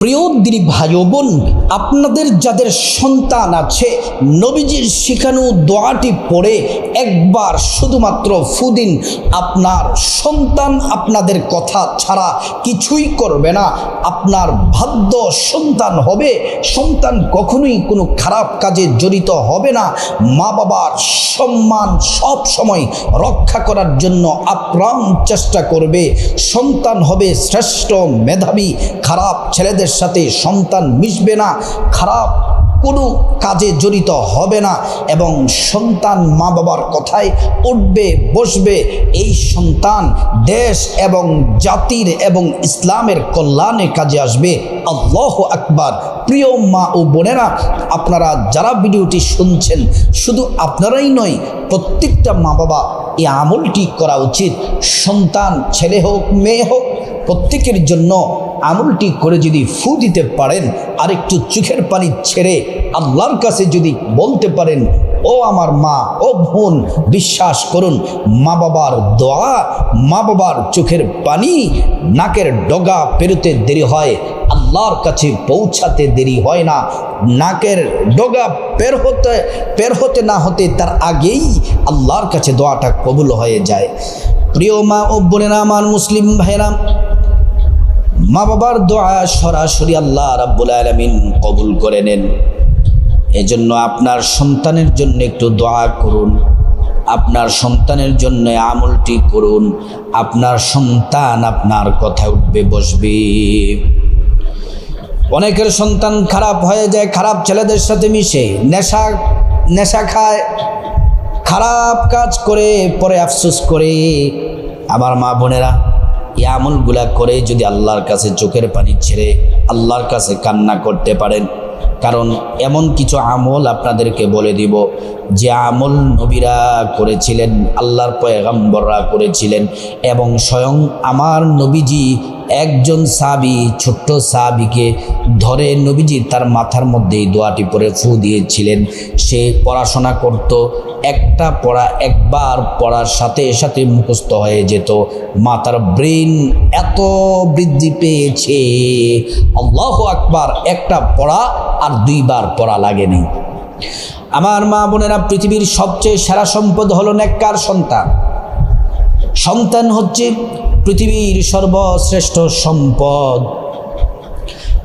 প্রিয় দিদি ভাই বোন, আপনাদের যাদের সন্তান আছে, নবীজির শিখানো দোয়াটি পড়ে একবার শুধুমাত্র ফুদিন আপনার সন্তান আপনাদের কথা ছাড়া কিছুই করবে না। আপনার ভাদ্য সন্তান হবে, সন্তান কখনোই কোনো খারাপ কাজে জড়িত হবে না। মা বাবার সম্মান সব সময় রক্ষা করার জন্য আপ্রাণ চেষ্টা করবে। সন্তান হবে শ্রেষ্ঠ মেধাবী, খারাপ ছেলেদের সাথে সন্তান মিশবে না, খারাপ কোনো কাজে জড়িত হবে না এবং সন্তান মা বাবার কথায় উঠবে, বসবে, এই সন্তান দেশ এবং জাতির এবং ইসলামের কল্যাণে কাজে আসবে। আল্লাহ আকবার। প্রিয় মা ও বোনেরা, আপনারা যারা ভিডিওটি শুনছেন, শুধু আপনারাই নয়, প্রত্যেকটা মা বাবা এই আমলটি করা উচিত। সন্তান, ছেলে হোক, মেয়ে হোক, প্রত্যেকের জন্য আমলটি করে যদি ফু দিতে পারেন আর একটু চোখের পানি ছেড়ে আল্লাহর কাছে যদি বলতে পারেন, ও আমার মা, ও বোন, বিশ্বাস করুন মা বাবার দোয়া মা বাবার চোখের পানি নাকের ডগা পেরোতে দেরি হয়, আল্লাহর কাছে পৌঁছাতে দেরি হয় না। নাকের ডগা পের হতে পের হতে না হতে তার আগেই আল্লাহর কাছে দোয়াটা কবুল হয়ে যায়। প্রিয় মা ও বোনেরা, আমার মুসলিম ভাইরা মা বাবার দোয়া সরাসরি আল্লাহ রাব্বুল আলমিন কবুল করে নেন। এজন্য আপনার সন্তানের জন্য একটু দোয়া করুন, আপনার সন্তানের জন্য আমলটি করুন, আপনার সন্তান আপনার কথা উঠবে, বসবে। অনেকের সন্তান খারাপ হয়ে যায়, খারাপ ছেলেদের সাথে মিশে, নেশা নেশা খায়, খারাপ কাজ করে, পরে আফসোস করে। আমার মা বোনেরা এই আমলগুলা করে যদি আল্লাহর কাছে চোখের পানি ছেড়ে আল্লাহর কাছে কান্না করতে পারেন, কারণ এমন কিছু আমল আপনাদেরকে বলে দিব, যে আমল নবীরা করেছিলেন, আল্লাহর পয়গাম্বররা করেছিলেন, এবং স্বয়ং আমার নবীজি একজন সাবি, ছোট্ট সাবিকে ধরে নবীজি তার মাথার মধ্যে এই দোয়াটি পরে ফু দিয়েছিলেন। সে পড়াশোনা করত একটা পড়া একবার পড়ার সাথে সাথে মুখস্থ হয়ে যেত। মাতার ব্রেন এত বৃদ্ধি পেয়েছে। আল্লাহ আকবার, একটা পড়া আর দুইবার পড়া লাগেনি। আমার মা বোনেরা পৃথিবীর সবচেয়ে সেরা সম্পদ হলো নেককার সন্তান। সন্তান হচ্ছে পৃথিবীর সর্বশ্রেষ্ঠ সম্পদ।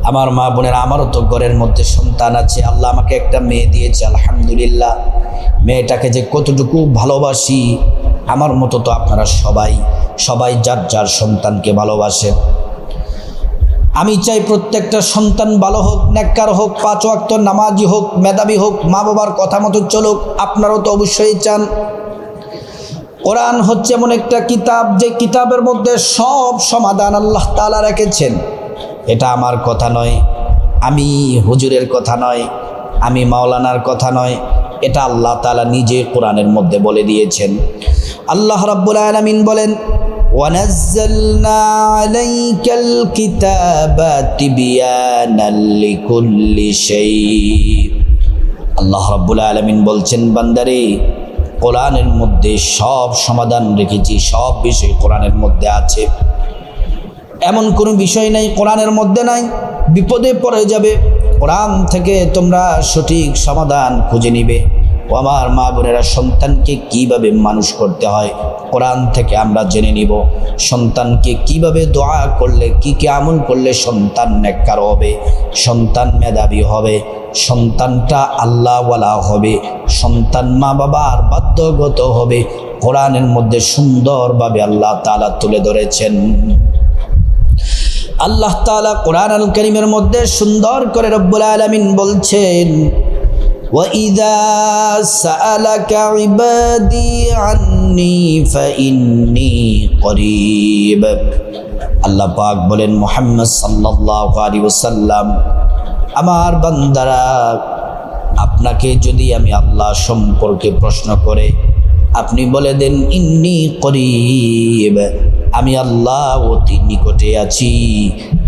আমার মা বোনের, আমারও তো ঘরের মধ্যে সন্তান আছে। আল্লাহ আমাকে একটা মেয়ে দিয়েছে, আলহামদুলিল্লাহ। মেয়েটাকে যে কতটুকু ভালোবাসি, আমার মতো তো আপনারা সবাই সবাই যার যার সন্তানকে ভালোবাসে। আমি চাই প্রত্যেকটা সন্তান ভালো হোক, নেককার হোক, পাঁচ ওয়াক্ত নামাজি হোক, মেধাবী হোক, মা বাবার কথা মতো চলুক, আপনারাও তো অবশ্যই চান। কোরআন হচ্ছে এমন একটা কিতাব, যে কিতাবের মধ্যে সব সমাধান আল্লাহ তালা রেখেছেন। এটা আমার কথা নয় আমি হুজুরের কথা নয় আমি মাওলানার কথা নয় এটা আল্লাহ তালা নিজে কোরআনের মধ্যে বলে দিয়েছেন আল্লাহ রাব্বুল আলামিন বলেন ونزلنا عليك الكتاب تبيانا لكل شيء আল্লাহ রাব্বুল আলামিন বলছেন বান্দারে কোরআনের মধ্যে সব সমাধান রেখেছি সব বিষয় কোরআনের মধ্যে আছে এমন কোনো বিষয় নাই, কোরআনের মধ্যে নাই, বিপদে পড়ে যাবে। কোরআন থেকে তোমরা সঠিক সমাধান খুঁজে নিবে। ও আমার মা বোনেরা, সন্তানকে কীভাবে মানুষ করতে হয়, কোরআন থেকে আমরা জেনে নিব। সন্তানকে কীভাবে দোয়া করলে, কি কি আমল করলে সন্তান নেককার হবে, সন্তান মেধাবী হবে, সন্তানটা আল্লাহওয়ালা হবে, সন্তান মা বাবার বাধ্যগত হবে, কোরআনের মধ্যে সুন্দরভাবে আল্লাহ তালা তুলে ধরেছেন। আল্লাহ তালা কোরআন আল করিমের মধ্যে সুন্দর করে রব্বুল আলমিন বলছেন وإذا سألك عبادي عني فإني قريب আল্লাহ পাক বলেন মোহাম্মদ সাল্লাল্লাহু আলাইহি ওয়াসাল্লাম আমার বান্দারা আপনাকে যদি আমি আল্লাহ সম্পর্কে প্রশ্ন করে আপনি বলে দেন ইন্নি করিব আমি আল্লাহ অতি নিকটে আছি।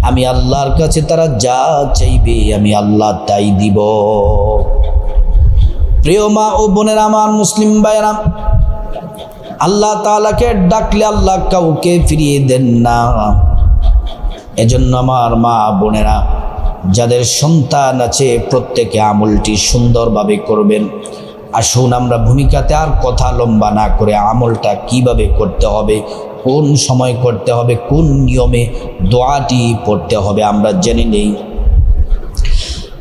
আমি আল্লাহর কাছে তারা যা চাইবে আমি আল্লাহ তাই দিব। প্রিয় মা ও বোনের, আমার মুসলিম ভাইরা আল্লাহ তালাকে ডাকলে আল্লাহ কাউকে ফিরিয়ে দেন না। এজন্য আমার মা বোনেরা, যাদের সন্তান আছে, প্রত্যেকে আমলটি সুন্দরভাবে করবেন। আসুন আমরা ভূমিকাতে আর কথা লম্বা না করে আমলটা কীভাবে করতে হবে কোন সময় করতে হবে, কোন নিয়মে দোয়াটি পড়তে হবে আমরা জেনে নেই।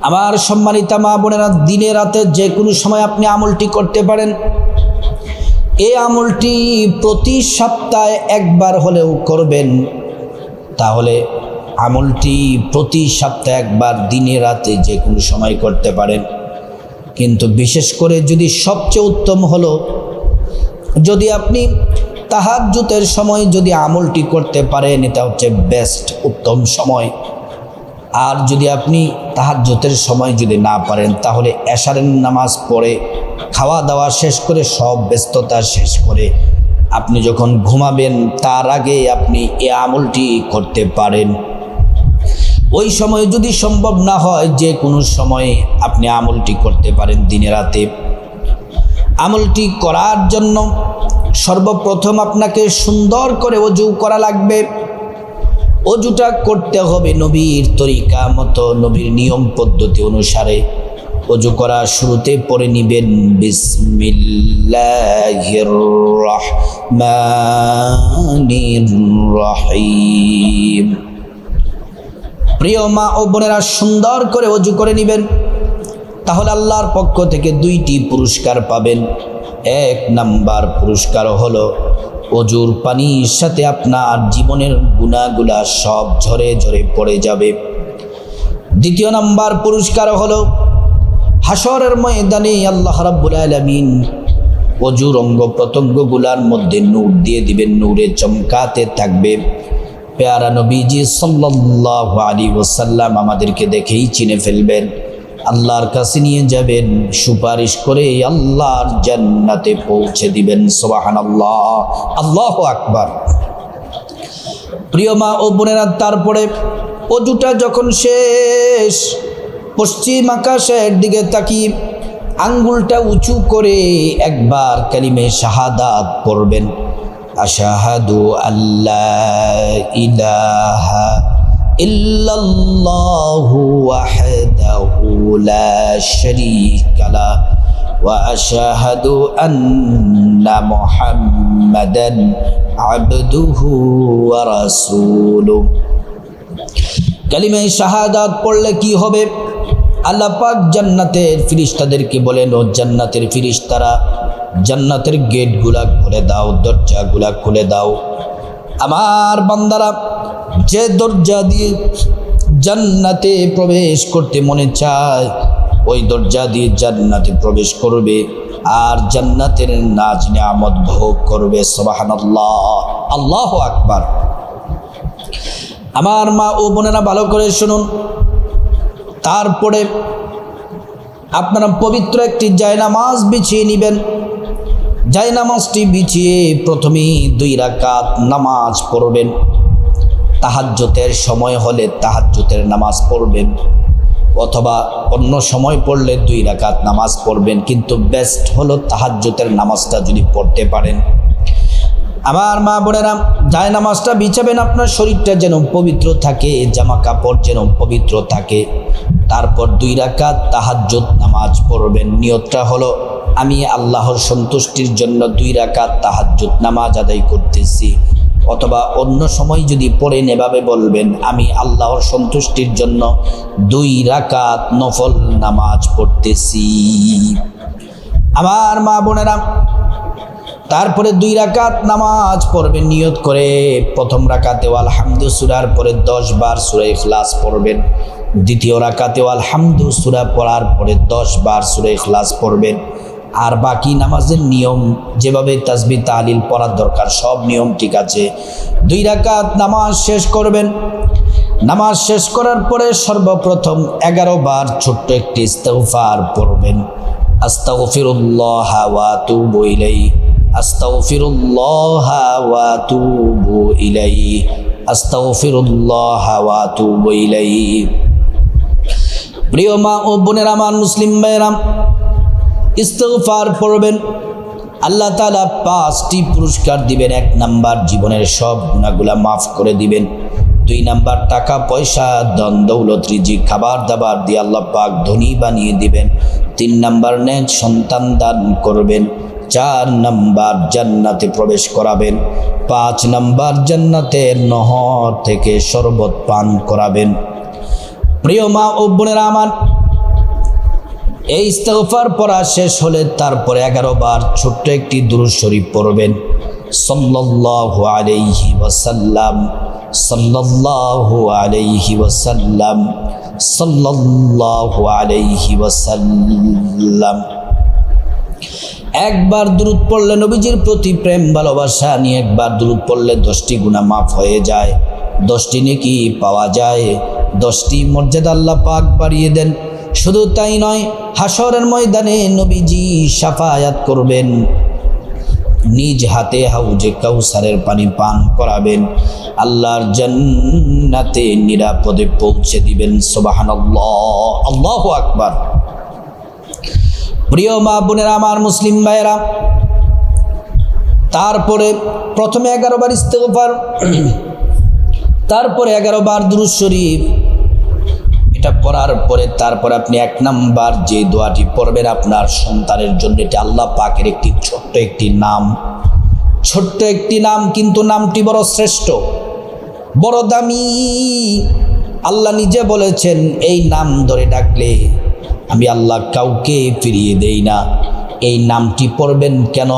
আমার সম্মানিতা মা বোনেরা, দিনে রাতে যে কোনো সময় আপনি আমলটি করতে পারেন। এই আমলটি প্রতি সপ্তাহে একবার হলেও করবেন। তাহলে আমলটি প্রতি সপ্তাহে একবার দিনে রাতে যে কোনো সময় করতে পারেন। কিন্তু বিশেষ করে যদি সবচেয়ে উত্তম হলো, যদি আপনি তাহাজ্জুতের সময় যদি আমলটি করতে পারেন, এটা হচ্ছে বেস্ট উত্তম সময়। আর যদি আপনি তাহাজ্জুতের সময় যদি না পারেন, তাহলে এশারের নামাজ পড়ে খাওয়া দাওয়া শেষ করে, সব ব্যস্ততা শেষ করে আপনি যখন ঘুমাবেন, তার আগে আপনি এ আমলটি করতে পারেন। ওই সময় যদি সম্ভব না হয়, যে কোনো সময়ে আপনি আমলটি করতে পারেন দিনে রাতে। আমলটি করার জন্য সর্বপ্রথম আপনাকে সুন্দর করে অজু করা লাগবে। অজুটা করতে হবে নবীর তরিকা মতো, নবীর নিয়ম পদ্ধতি অনুসারে। অজু করা শুরুতে পড়ে নিবেন রহিম। প্রিয় মা ও বোনেরা, সুন্দর করে অজু করে নেবেন। তাহলে আল্লাহর পক্ষ থেকে দুইটি পুরস্কার পাবেন। এক নাম্বার পুরস্কার হলো, অজুর পানির সাথে আপনার জীবনের গুণাগুলা সব ঝরে ঝরে পড়ে যাবে। দ্বিতীয় নাম্বার পুরস্কার হলো হাসরের ময়দানে আল্লাহ রাব্বুল আলামিন অজুর অঙ্গ প্রত্যঙ্গগুলার মধ্যে নূর দিয়ে দিবেন, নূরে চমকাতে থাকবে। পেয়ারা নবীজি সাল্লাল্লাহু আলী ওসাল্লাম আমাদেরকে দেখেই চিনে ফেলবেন। আল্লাহর কাছে নিয়ে যাবেন, সুপারিশ করে আল্লাহর জান্নাতে পৌঁছে দিবেন সোবাহান আল্লাহ আল্লাহ আকবার। প্রিয় মা ও বোনেরা, তারপরে অজুটা যখন শেষ, পশ্চিম আকাশের দিকে তাকিয়ে আঙ্গুলটা উঁচু করে একবার কালিমে শাহাদাত পড়বেন, আশাহাদু আল্লাহ ইলাহা ইল্লাল্লাহু ওয়াহদাহু লা শাহাদাত পড়লে কি হবে? আল্লাপাক জান্নাতের ফিরিস্তাদেরকে বলেন, ও জান্নাতের ফিরিস্তারা, জান্নাতের গেটগুলা খুলে দাও, দরজাগুলা খুলে দাও। আমার বান্দারা যে দরজা দিয়ে জান্নাতে প্রবেশ করতে মনে চায়, ওই দরজা দিয়ে জান্নাতে প্রবেশ করবে আর জান্নাতের নাজ নিয়ামত ভোগ করবে সবাহান আল্লাহ আল্লাহ আকবার। আমার মা ও বোনেরা ভালো করে শুনুন। তারপরে আপনারা পবিত্র একটি জায়নামাজ বিছিয়ে নেবেন। জায়নামাজটি বিছিয়ে প্রথমেই দুই রাকাত নামাজ পড়বেন। তাহাজ্জতের সময় হলে তাহাজ্জতের নামাজ পড়বেন অথবা অন্য সময় পড়লে দুই রাকাত নামাজ পড়বেন, কিন্তু বেস্ট হলো তাহাজ্জতের নামাজটা যদি পড়তে পারেন। আমার মা বোনেরা, যায় নামাজটা বিছাবেন আপনার শরীরটা যেন পবিত্র থাকে জামা কাপড় যেন পবিত্র থাকে। তারপর দুই রাকাত তাহাজ্জুদ নামাজ পড়বেন। নিয়তটা হলো, আমি আল্লাহর সন্তুষ্টির জন্য দুই রাকাত তাহাজ্জুদ নামাজ আদায় করতেছি। অথবা অন্য সময় যদি পড়েন এভাবে বলবেন, আমি আল্লাহর সন্তুষ্টির জন্য দুই রাকাত নফল নামাজ পড়তেছি। আমার মা বোনেরা, তারপরে দুই রাকাত নামাজ পড়বেন, নিয়ত করে প্রথম রাকাতেও আলহামদু সুরার পরে দশ বার সুরে ইখলাস পড়বেন, দ্বিতীয় রাকাতেও আলহামদু সুরা পড়ার পরে দশ বার সুরে ইখলাস পড়বেন আর বাকি নামাজের নিয়ম যেভাবে তাসবি তালিল পড়ার দরকার, সব নিয়ম ঠিক আছে। দুই রাকাত নামাজ শেষ করবেন। নামাজ শেষ করার পরে সর্বপ্রথম এগারো বার ছোট্ট একটি ইস্তফার পড়বেন। প্রিয় মা ও বোনেরা, আমার মুসলিম ভাইয়েরা ইস্তফার পড়বেন, আল্লাহ তালা পাঁচটি পুরস্কার দিবেন। এক নাম্বার, জীবনের সব গুণাগুলা মাফ করে দিবেন। দুই নাম্বার, টাকা, পয়সা দন দৌলত রিজি খাবার দাবার দিয়ে আল্লাহ পাক ধনী বানিয়ে দিবেন। তিন নাম্বার নেন সন্তান দান করবেন। চার নাম্বার, জান্নাতে প্রবেশ করাবেন। পাঁচ নাম্বার, জান্নাতের নহর থেকে শরবত পান করাবেন। প্রিয় মা ও বোনেরা আমার এই ইস্তেগফার পড়া শেষ হলে তারপরে এগারো বার ছোট্ট একটি দুরুদ শরীফ পড়বেন। সাল্লাল্লাহু আলাইহি ওয়াসাল্লাম, সাল্লাল্লাহু আলাইহি ওয়াসাল্লাম, সাল্লাল্লাহু আলাইহি ওয়াসাল্লাম। একবার দূরত পড়লে নবীজির প্রতি প্রেম, ভালোবাসা নিয়ে একবার দূরত পড়লে দশটি গুণা মাফ হয়ে যায়, দশটি নেকি পাওয়া যায়, দশটি মর্যাদা আল্লাহ পাক বাড়িয়ে দেন। শুধু তাই নয় হাসরের ময়দানে নবীজি সাফায়াত করবেন। নিজ হাতে হাউজে কাউসারের পানি পান করাবেন। আল্লাহর জান্নাতে নিরাপদে পৌঁছে দিবেন, সুবহানাল্লাহ। আল্লাহু আকবার। প্রিয় মা বোনেরা, আমার মুসলিম ভাইয়েরা, তারপরে প্রথমে এগারো বার ইস্তেগফার, তারপরে এগারো বার দুরুদ শরীফ এটা পড়ার পরে তারপরে আপনি এক নাম্বার যে দোয়াটি পড়বেন আপনার সন্তানের জন্য, এটা আল্লাহ পাকের একটি ছোট্ট একটি নাম। ছোট্ট একটি নাম, কিন্তু নামটি বড় শ্রেষ্ঠ, বড় দামি। আল্লাহ নিজে বলেছেন, এই নাম ধরে ডাকলে আমি আল্লাহ কাউকে ফিরিয়ে দেই না। এই নামটি পড়বেন কেন?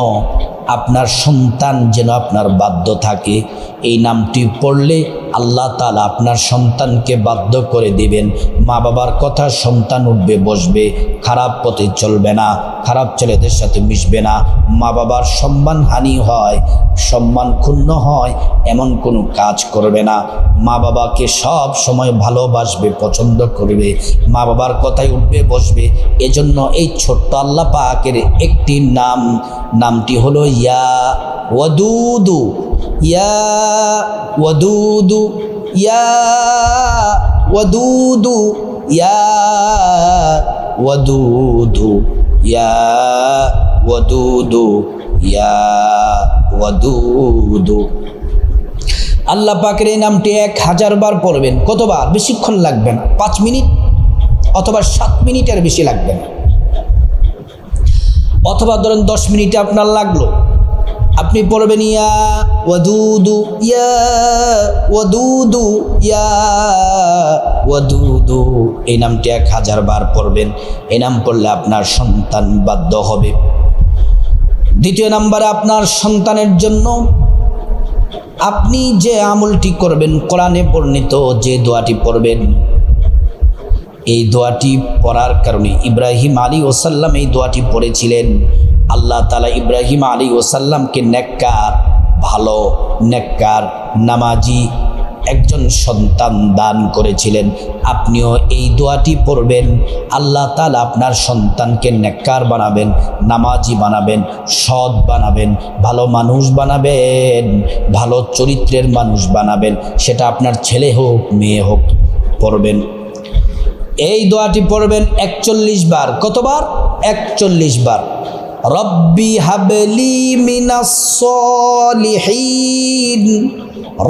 আপনার সন্তান যেন আপনার বাধ্য থাকে এই নামটি পড়লে আল্লাহ তালা আপনার সন্তানকে বাধ্য করে দিবেন। মা বাবার কথা সন্তান উঠবে, বসবে, খারাপ পথে চলবে না, খারাপ ছেলেদের সাথে মিশবে না। মা বাবার সম্মান হানি হয়, সম্মান ক্ষুণ্ণ হয়, এমন কোনো কাজ করবে না। মা বাবাকে সব সময় ভালোবাসবে, পছন্দ করবে। মা বাবার কথায় উঠবে, বসবে। এজন্য এই ছোট্ট আল্লাহ পাকের একটি নাম, নামটি হলো ইয়া ওয়াদুদু। ইয়া ওয়াদুদু ইয়া ওয়াদুদু, ইয়া ইয়া ইয়া আল্লাহ পাকের এই নামটি এক হাজার বার পড়বেন, কতবার? বেশিক্ষণ লাগবে না। পাঁচ মিনিট অথবা সাত মিনিটের বেশি লাগবে না। অথবা ধরেন দশ মিনিটে আপনার লাগল। আপনি পড়বেন, ইয়া ওয়াদুদু ইয়া ওয়াদুদু ইয়া ওয়াদুদু। এই নামটি এক হাজার বার পড়বেন। এই নাম পড়লে আপনার সন্তান বাধ্য হবে। দ্বিতীয় নাম্বারে, আপনার সন্তানের জন্য আপনি যে আমলটি করবেন, কোরআনে বর্ণিত যে দোয়াটি পড়বেন, এই দোয়াটি পড়ার কারণে ইব্রাহিম আলী ওসাল্লাম এই দোয়াটি পড়েছিলেন। আল্লাহ তালা ইব্রাহিম আলী ওসাল্লামকে নেককার, ভালো, নেককার, নামাজি একজন সন্তান দান করেছিলেন। আপনিও এই দোয়াটি পড়বেন। আল্লাহ তালা আপনার সন্তানকে নেককার বানাবেন, নামাজি বানাবেন, সৎ বানাবেন, ভালো মানুষ বানাবেন, ভালো চরিত্রের মানুষ বানাবেন। সেটা আপনার ছেলে হোক, মেয়ে হোক, পড়বেন। এই দোয়াটি পড়বেন একচল্লিশ বার। কতবার? একচল্লিশ বার। রব্বি হাবলি মিনাসলিহীন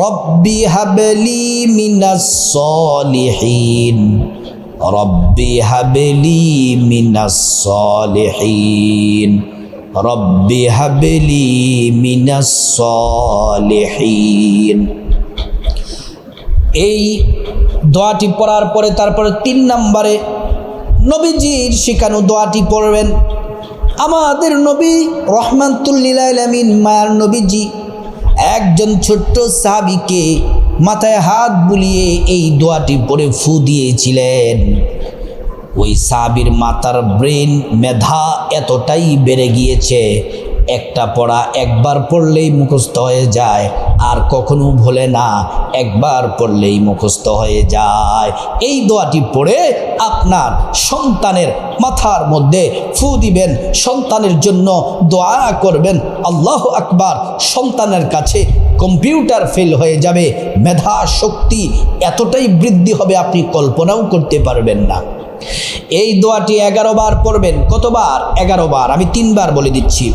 রব্বি হাবলি মিনাসলিহীন রব্বি হাবলি মিনাসলিহীন রব্বি হাবলি মিনাসলিহীন এই দোয়াটি পড়ার পরে তারপরে তিন নম্বরে নবীজির শিখানো দোয়াটি পড়বেন। আমাদের নবী রহমান্তুল্লিলামিন মায়ার নবীজি, একজন ছোট্ট সাবিকে মাথায় হাত বুলিয়ে এই দোয়াটি পরে ফু দিয়েছিলেন। ওই সাবির মাতার ব্রেন মেধা এতটাই বেড়ে গিয়েছে একটা পড়া একবার পড়লেই মুখস্থ হয়ে যায়। আর কখনো ভোলে না, একবার পড়লেই মুখস্থ হয়ে যায়। এই দোয়াটি পড়ে আপনার সন্তানের মাথার মধ্যে ফু দিবেন, সন্তানের জন্য দোয়া করবেন। আল্লাহ আকবার, সন্তানের কাছে কম্পিউটার ফেল হয়ে যাবে। মেধা শক্তি এতটাই বৃদ্ধি হবে আপনি কল্পনাও করতে পারবেন না। এই দোয়াটি এগারো বার পড়বেন। কতবার? এগারো বার। আমি তিনবার বলে দিচ্ছি।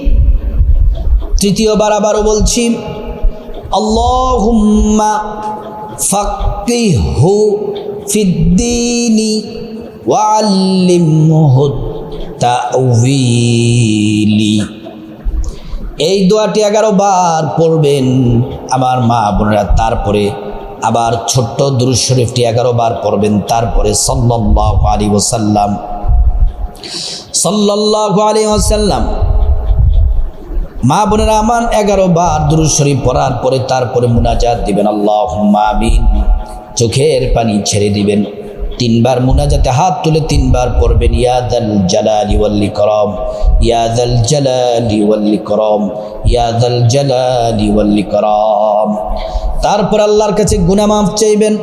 তৃতীয়বার আবারও বলছি, আল্লাহুম্মা এই দোয়াটি এগারো বার পড়বেন আমার মা বোনেরা, তারপরে আবার ছোট্ট দুরুদ শরীফটি এগারো বার পড়বেন, তারপরে সাল্লাল্লাহু আলাইহি ওয়াসাল্লাম। সাল্লাল্লাহু আলাইহি ওয়াসাল্লাম মা বোনেরা আমার এগারো বার দুরুদ শরীফ পড়ার পরে তারপরে মুনাজাত দিবেন। আল্লাহ আমিন। চোখের পানি ছেড়ে দিবেন। তিনবার মুনাজাতে হাত তুলে তিনবার পড়বেন ইয়াদাল জালালি ওয়াল্লি করম ইয়াদাল জালালি ওয়াল্লি করম ইয়াদাল জালালি ওয়াল্লি করম তারপর আল্লাহর কাছে গুনাহ মাফ চাইবেন।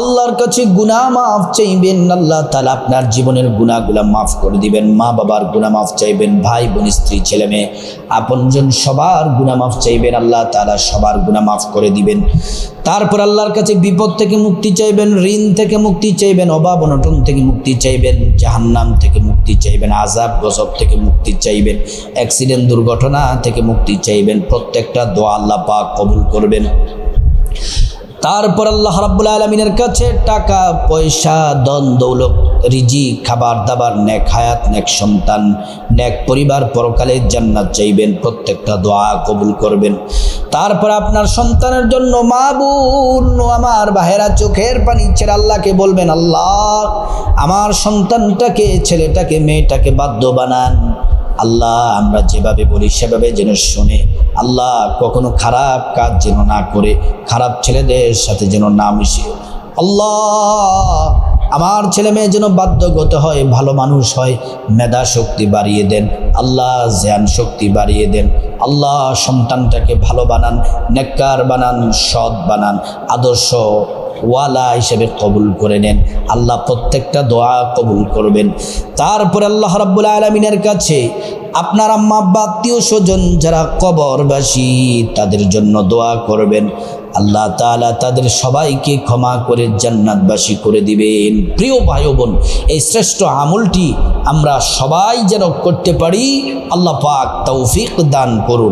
আল্লাহর কাছে গুনাহ মাফ চাইবেন, আল্লাহ তাআলা আপনার জীবনের গুনাহগুলা মাফ করে দিবেন। মা বাবার গুনাহ মাফ চাইবেন, ভাই বোন, স্ত্রী, ছেলে মেয়ে, আপনজন সবার গুনাহ মাফ চাইবেন, আল্লাহ তাআলা সবার গুনাহ মাফ করে দিবেন। তারপর আল্লাহর কাছে বিপদ থেকে মুক্তি চাইবেন, ঋণ থেকে মুক্তি চাইবেন, অভাব, অনটন থেকে মুক্তি চাইবেন, জাহান্নাম থেকে মুক্তি চাইবেন আজাব গজব থেকে মুক্তি চাইবেন, অ্যাক্সিডেন্ট, দুর্ঘটনা থেকে মুক্তি চাইবেন, প্রত্যেকটা দোয়া আল্লাহ পাক কবুল করবেন। তারপর আল্লাহ রাব্বুল আলমিনের কাছে টাকা, পয়সা দন দৌলত রিজি খাবার দাবার, নেক হায়াত, নেক সন্তান, নেক পরিবার পরকালে জান্নাত চাইবেন, প্রত্যেকটা দোয়া কবুল করবেন। তারপর আপনার সন্তানের জন্য মা বোন আমার বাহেরা চোখের পানি ছেড়ে আল্লাহকে বলবেন, আল্লাহ, আমার সন্তানটাকে, ছেলেটাকে, মেয়েটাকে বাধ্য বানান। আল্লাহ, আমরা যেভাবে বলি সেভাবে যেন শোনে। আল্লাহ, কখনো খারাপ কাজ যেন না করে, খারাপ ছেলেদের সাথে যেন না মিশে। আল্লাহ, আমার ছেলে মেয়ে যেন বাধ্যগত হয়, ভালো মানুষ হয়, মেধা শক্তি বাড়িয়ে দেন। আল্লাহ, জ্ঞান শক্তি বাড়িয়ে দেন। আল্লাহ, সন্তানটাকে ভালো বানান, নেককার বানান, সৎ বানান, আদর্শ ওয়ালা হিসেবে কবুল করে নেন। আল্লাহ প্রত্যেকটা দোয়া কবুল করবেন। তারপরে আল্লাহ রাব্বুল আলমিনের কাছে আপনার আম্মা আব্বা, আত্মীয় স্বজন যারা কবরবাসী, তাদের জন্য দোয়া করবেন। আল্লাহ তাআলা তাদের সবাইকে ক্ষমা করে জান্নাতবাসী করে দিবেন। প্রিয় ভাই বোন, এই শ্রেষ্ঠ আমলটি আমরা সবাই যেন করতে পারি। আল্লাহ পাক তৌফিক দান করুন।